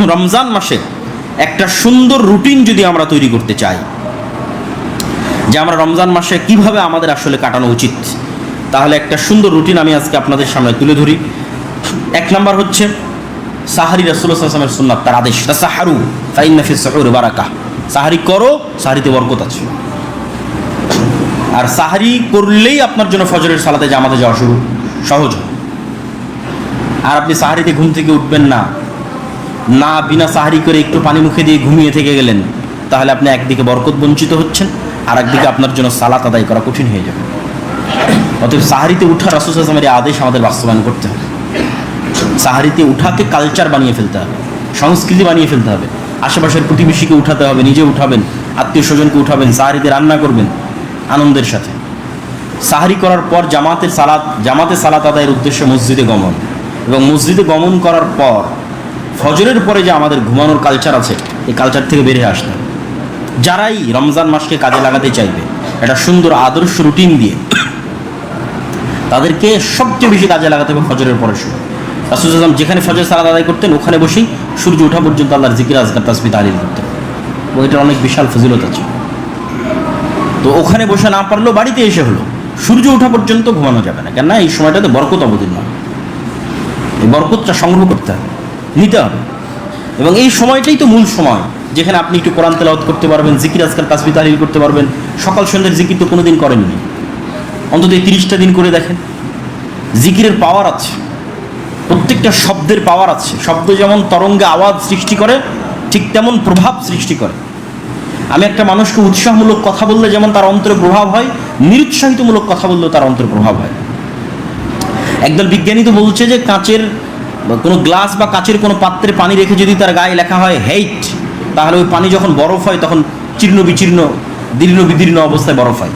রমজান মাসে একটা সুন্দর রুটিন যদি আমরা তৈরি করতে চাই, যে আমরা রমজান মাসে কীভাবে আমাদের আসলে কাটানো উচিত, তাহলে একটা সুন্দর রুটিন আমি আজকে আপনাদের সামনে তুলে ধরি। এক নাম্বার হচ্ছে, সাহারি রাসুলের সুন্নাত, তার আদেশ সাহারু ফাইনাফি বারাকা। সাহারি করো, সাহারিতে বরকত আছে। আর সাহারি করলেই আপনার জন্য ফজরের সালাতে জামাতে যাওয়া শুরু, সহজ। আর আপনি সাহারিতে ঘুম থেকে উঠবেন না না বিনা সাহারি করে একটু পানি মুখে দিয়ে ঘুমিয়ে থেকে গেলেন, তাহলে আপনি একদিকে বরকত বঞ্চিত হচ্ছেন আর একদিকে আপনার জন্য সালাত আদায় করা কঠিন হয়ে যাবে। অতএব সাহারিতে উঠা রাসুসলামের এই আদেশ আমাদের বাস্তবায়ন করতে হবে। সাহারিতে উঠাকে কালচার বানিয়ে ফেলতে হবে, সংস্কৃতি বানিয়ে ফেলতে হবে, আশেপাশের প্রতিবেশীকে উঠাতে হবে, নিজে উঠাবেন আত্মীয় স্বজনকে উঠাবেন সাহারিতে রান্না করবেন, আনন্দের সাথে। সাহারি করার পর জামাতের সালাত, জামাতে সালাত আদায়ের উদ্দেশ্যে মসজিদে গমন, এবং মসজিদে গমন করার পর ফজরের পরে যে আমাদের ঘুমানোর কালচার আছে, এই কালচার থেকে বেরিয়ে আসতে যারাই রমজান মাসকে কাজে লাগাতে চাইবে, একটা সুন্দর আদর্শ রুটিন দিয়ে তাদেরকে সবচেয়ে বেশি কাজে লাগাতে হবে ফজরের পরে শুরু রাসুল আসলাম যেখানে ফজর সালাদ আদায় করতেন, ওখানে বসেই সূর্য ওঠা পর্যন্ত আল্লাহর জিকির আজকার তাসবি তালিল করতেন। এবং এটার অনেক বিশাল ফজিলত আছে। তো ওখানে বসে না পারলেও বাড়িতে এসে হলো, সূর্য ওঠা পর্যন্ত ঘুমানো যাবে না। কেননা এই সময়টাতে বরকত অবতীর্ণ এই বরকতটা সংগ্রহ করতে হবে। নিতে হবে। এবং এই সময়টাই তো মূল সময়, যেখানে আপনি একটু কোরআন তেলাওয়াত করতে পারবেন, জিকির আজকাল তাসবি তালিল করতে পারবেন। সকাল সন্ধ্যের জিকির তো কোনোদিন করেননি। অন্তত এই তিরিশটা দিন করে দেখেন। জিকিরের পাওয়ার আছে। প্রত্যেকটা শব্দের পাওয়ার আছে। শব্দ যেমন তরঙ্গে আওয়াজ সৃষ্টি করে, ঠিক তেমন প্রভাব সৃষ্টি করে। আমি একটা মানুষকে উৎসাহমূলক কথা বললে যেমন তার অন্তরে প্রভাব হয়, নিরুৎসাহিতমূলক কথা বললেও তার অন্তরে প্রভাব হয়। একদল বিজ্ঞানী তো বলছে যে কাঁচের কোনো গ্লাস বা কাঁচের কোনো পাত্রে পানি রেখে যদি তার গায়ে লেখা হয় হেইট, তাহলে ওই পানি যখন বরফ হয় তখন চীর্ণ বিচীর্ণ দীর্ণ বিদীর্ণ অবস্থায় বরফ হয়।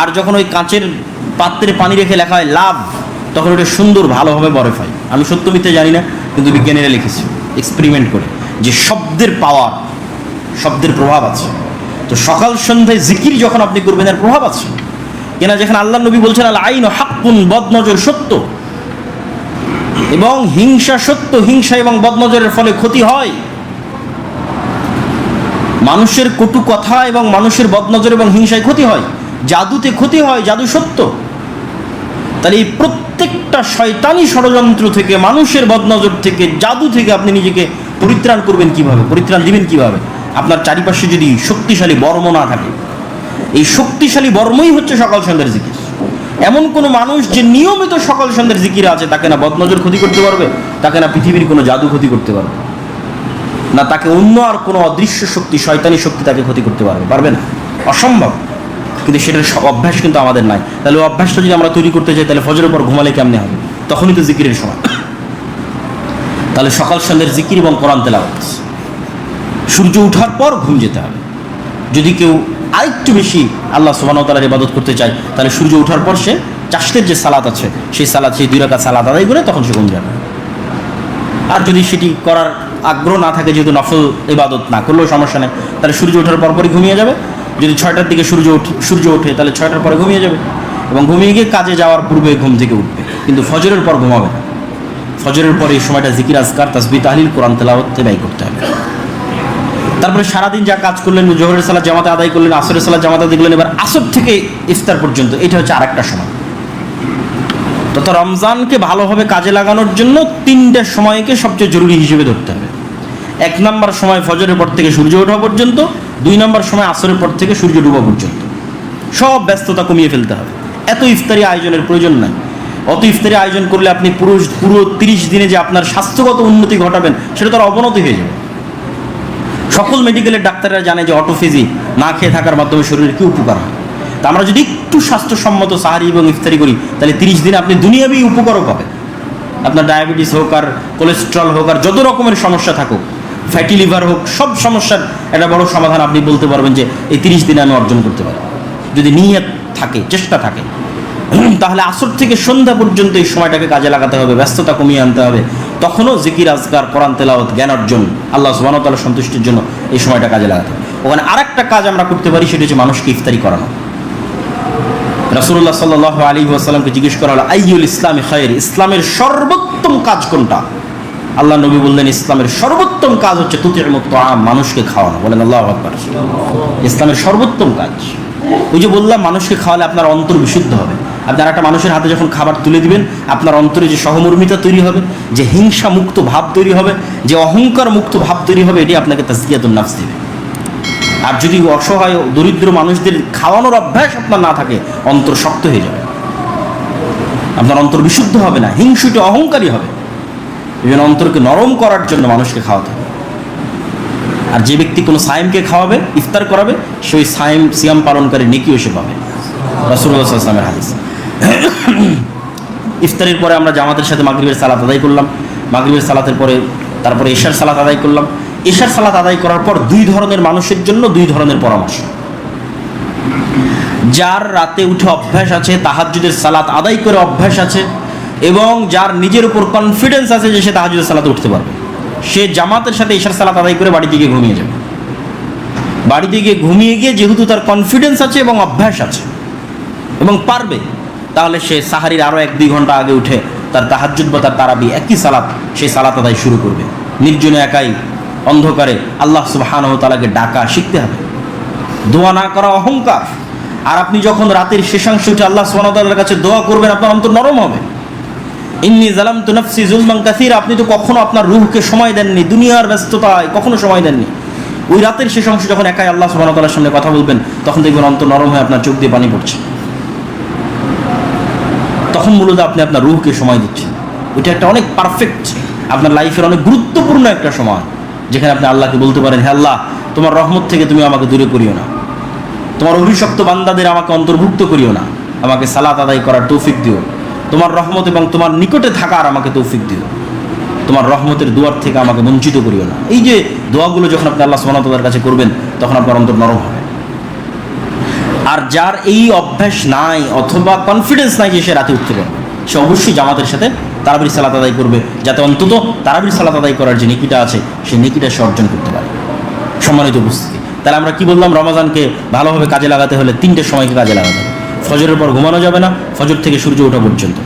আর যখন ওই কাঁচের পাত্রে পানি রেখে লেখা হয় লাভ, তখন ওটা সুন্দর ভালোভাবে বরফ হয়। আমি সত্য মিথ্যে জানি না, কিন্তু বিজ্ঞানীরা লিখেছে এক্সপেরিমেন্ট করে, যে শব্দের পাওয়ার শব্দের প্রভাব আছে। তো সকাল সন্ধ্যায় জিকির যখন আপনি করবেন, এর প্রভাব আছে। কেনা যেখানে আল্লাহ নবী বলছেন আল আইন হাক্কুন, বদনজর সত্য। এবং হিংসা সত্য, হিংসা এবং বদনজরের ফলে ক্ষতি হয়। মানুষের কটু কথা এবং মানুষের বদনজর এবং হিংসায় ক্ষতি হয়। জাদুতে ক্ষতি হয়, জাদু সত্য। তাহলে এই প্রত্যেকটা শয়তানি ষড়যন্ত্র থেকে, মানুষের বদনজর থেকে, জাদু থেকে আপনি নিজেকে পরিত্রাণ করবেন কীভাবে? পরিত্রাণ দিবেন কীভাবে? আপনার চারিপাশে যদি শক্তিশালী বর্ম না থাকে। এই শক্তিশালী বর্মই হচ্ছে সকাল সন্ধ্যার জিকির। এমন কোনো মানুষ যে নিয়মিত সকাল সন্ধ্যার জিকিরা আছে, তাকে না বদনজর ক্ষতি করতে পারবে, তাকে না পৃথিবীর কোনো জাদু ক্ষতি করতে পারবে? না তাকে অন্য আর কোনো অদৃশ্য শক্তি, শয়তানি শক্তি তাকে ক্ষতি করতে পারবে? পারবে না। অসম্ভব। কিন্তু সেটার অভ্যাস কিন্তু আমাদের নাই। তাহলে অভ্যাসটা যদি আমরা তৈরি করতে চাই তাহলে ফজরের পর ঘুমালে কেমনে হবে? তখনই তো জিকিরের সময়। তাহলে সকাল সন্ধ্যের জিকির এবং কোরআন তেলাওয়াত। সূর্য ওঠার পর ঘুম যেতে হবে। যদি কেউ আরেকটু বেশি আল্লাহ সুবাহতালার ইবাদত করতে চায়, তাহলে সূর্য ওঠার পর সে চাষের যে সালাত আছে, সেই সালাত, সেই দুই রাখা সালাত আদায় করে তখন সে ঘুম যাবে। আর যদি সেটি করার আগ্রহ না থাকে, যেহেতু নফল ইবাদত না করলেও সমস্যা নেই, তাহলে সূর্য ওঠার পরপরই ঘুমিয়ে যাবে। যদি ছয়টার দিকে সূর্য ওঠে সূর্য ওঠে, তাহলে ছয়টার পরে ঘুমিয়ে যাবে। এবং ঘুমিয়ে গিয়ে কাজে যাওয়ার পূর্বে ঘুম থেকে উঠবে। কিন্তু ফজরের পর ঘুমাবে ফজরের পরে এই সময়টা জিকির, আজকার তাসবি তাহলিল, কোরআন তেলাওয়াতে ব্যয় করতে হবে। তারপরে সারাদিন যা কাজ করলেন, জোহরের সালা জামাতে আদায় করলেন, আসরের সালা জামাতে আদায় করলেন, এবার আসর থেকে ইফতার পর্যন্ত, এটা হচ্ছে আরেকটা সময়। তথা রমজানকে ভালোভাবে কাজে লাগানোর জন্য তিনটে সময়কে সবচেয়ে জরুরি হিসেবে ধরতে হবে। এক নম্বর সময় ফজরের পর থেকে সূর্য ওঠা পর্যন্ত, দুই নম্বর সময় আসরের পর থেকে সূর্য ডুবা পর্যন্ত। সব ব্যস্ততা কমিয়ে ফেলতে হবে। এত ইফতারি আয়োজনের প্রয়োজন নাই। অত ইফতারি আয়োজন করলে আপনি পুরো পুরো তিরিশ দিনে যে আপনার স্বাস্থ্যগত উন্নতি ঘটাবেন, সেটা তার অবনতি হয়ে যাবে। সকল মেডিকেলের ডাক্তাররা জানে যে অটোফিজি না খেয়ে থাকার মাধ্যমে শরীরের কি উপকার হয়। তা আমরা যদি একটু স্বাস্থ্যসম্মত সাহারি এবং ইফতারি করি, তাহলে তিরিশ দিনে আপনি দুনিয়াবি উপকারও পাবেন। আপনার ডায়াবেটিস হোক আর কোলেস্ট্রল হোক আর যত রকমের সমস্যা থাকুক ফ্যাটি লিভার হোক, সব সমস্যার একটা বড় সমাধান আপনি বলতে পারবেন যে এই তিরিশ দিনে আমি অর্জন করতে পারি। যদি নিয়ত থাকে, চেষ্টা থাকে, তাহলে আসর থেকে সন্ধ্যা পর্যন্ত এই সময়টাকে কাজে লাগাতে হবে, ব্যস্ততা কমিয়ে আনতে হবে। তখনও জিকির, আজকার, কোরআন, তেলাওয়াত, জ্ঞান অর্জন আল্লাহ সুবাহতাল্লাহ সন্তুষ্টির জন্য এই সময়টা কাজে লাগাতে ওখানে আরেকটা কাজ আমরা করতে পারি, সেটা হচ্ছে মানুষকে ইফতারি করানো। রাসুল্লাহ সাল্লাহ আলী ওয়াসাল্লামকে জিজ্ঞেস করা হলো আইউল ইসলামী খায়ের? ইসলামের সর্বোত্তম কাজ কোনটা? আল্লাহ নবী বললেন, ইসলামের সর্বোত্তম কাজ হচ্ছে তুতির মতো আম মানুষকে খাওয়ানো। বলেন, আল্লাহ আকবর। ইসলামের সর্বোত্তম কাজ। ওই যে বললাম, মানুষকে খাওয়ালে আপনার অন্তর বিশুদ্ধ হবে। আপনার একটা মানুষের হাতে যখন খাবার তুলে দিবেন, আপনার অন্তরে যে সহমর্মিতা তৈরি হবে, যে হিংসা মুক্ত ভাব তৈরি হবে, যে অহংকার মুক্ত ভাব তৈরি হবে এটি আপনাকে তাজকিয়াতুল নাফস দেবে। আর যদি অসহায় দরিদ্র মানুষদের খাওয়ানোর অভ্যাস আপনার না থাকে, অন্তর শক্ত হয়ে যাবে। আপনার অন্তর বিশুদ্ধ হবে না, হিংসুটে অহংকারী হবে। জন্য অন্তরকে নরম করার জন্য মানুষকে খাওয়াতে হবে। আর যে ব্যক্তি কোনো সায়েমকে খাওয়াবে, ইফতার করাবে সে ওই সায়েম সিয়াম পালনকারী নেকিও সে পাবে। রাসুল্লাহামের হাদিস। ইফতারের পরে আমরা জামাতের সাথে মাগরিবের সালাত আদায় করলাম। মাগরিবের সালাতের পরে তারপরে এশার সালাত আদায় করলাম। এশার সালাত আদায় করার পর দুই ধরনের মানুষের জন্য দুই ধরনের পরামর্শ। যার রাতে উঠে অভ্যাস আছে, তাহাজ্জুদের সালাত আদায় করে অভ্যাস আছে এবং যার নিজের উপর কনফিডেন্স আছে যে সে তাহাজ্জুদের সালাতে উঠতে পারবে। সে জামাতের সাথে ঈশার সালাত আদায় করে বাড়িতে গিয়ে ঘুমিয়ে যাবে। বাড়িতে গিয়ে ঘুমিয়ে গিয়ে যেহেতু তার কনফিডেন্স আছে এবং অভ্যাস আছে এবং পারবে তাহলে সে সাহারির আরও এক দুই ঘণ্টা আগে উঠে তার তাহাজ্জুদ বা তার তারাবি, একই সালাত সেই সালাত আদায় শুরু করবে। নির্জনে একাই অন্ধকারে আল্লাহ সুবাহানহ তালাকে ডাকা শিখতে হবে। দোয়া না করা অহংকার। আর আপনি যখন রাতের শেষাংশ উঠে আল্লাহ সুবাহতাল্লার কাছে দোয়া করবেন, আপনার অন্তর নরম হবে। ইন্নি জালাম তু নফসি জুলমান কাসির, আপনি তো কখনো আপনার রুহকে সময় দেননি, দুনিয়ার ব্যস্ততায় কখনো সময় দেননি। ওই রাতের শেষ অংশ যখন একাই আল্লাহ সুবাহতাল্লার সামনে কথা বলবেন, তখন দেখবেন অন্তর নরম হয়ে আপনার চোখ দিয়ে পানি পড়ছে। তখন মূলত আপনি আপনার রুহকে সময় দিচ্ছেন। ওইটা একটা অনেক পারফেক্ট আপনার লাইফের অনেক গুরুত্বপূর্ণ একটা সময়, যেখানে আপনি আল্লাহকে বলতে পারেন হ্যাঁ আল্লাহ, তোমার রহমত থেকে তুমি আমাকে দূরে করিও না। তোমার অভিশপ্ত বান্দাদের আমাকে অন্তর্ভুক্ত করিও না। আমাকে সালাত আদায় করার তৌফিক দিও। তোমার রহমত এবং তোমার নিকটে থাকার আমাকে তৌফিক দিও। তোমার রহমতের দুয়ার থেকে আমাকে বঞ্চিত করিও না। এই যে দোয়াগুলো যখন আপনি আল্লাহ সুবাহতার কাছে করবেন, তখন আপনার অন্তর নরম হবে। আর যার এই অভ্যাস নাই অথবা কনফিডেন্স নাই যে সে রাতে উঠতে পারবে। সে অবশ্যই জামাতের সাথে তারাবির সালাত আদায় করবে, যাতে অন্তত তারাবির সালাত আদায় করার যে নেকিটা আছে সেই নেকিটা সে অর্জন করতে পারে। সম্মানিত উপস্থিতি, তাহলে আমরা কি বললাম? রমাজানকে ভালোভাবে কাজে লাগাতে হলে তিনটে সময়কে কাজে লাগাতে হবে। ফজরের পর ঘুমানো যাবে না, ফজর থেকে সূর্য ওঠা পর্যন্ত,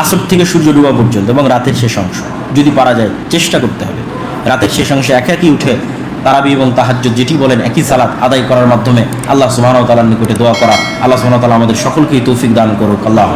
আসর থেকে সূর্য ডুবা পর্যন্ত এবং রাতের শেষ অংশ, যদি পারা যায় চেষ্টা করতে হবে। রাতের শেষ অংশে এক একই উঠে তারাবি এবং তাহাজ্য যেটি বলেন একই সালাত আদায় করার মাধ্যমে আল্লাহ সুবহানাহু ওয়া তাআলার নিকটে দোয়া করা। আল্লাহ সুবহানাহু তালা আমাদের সকলকেই তৌফিক দান করুক। আল্লাহ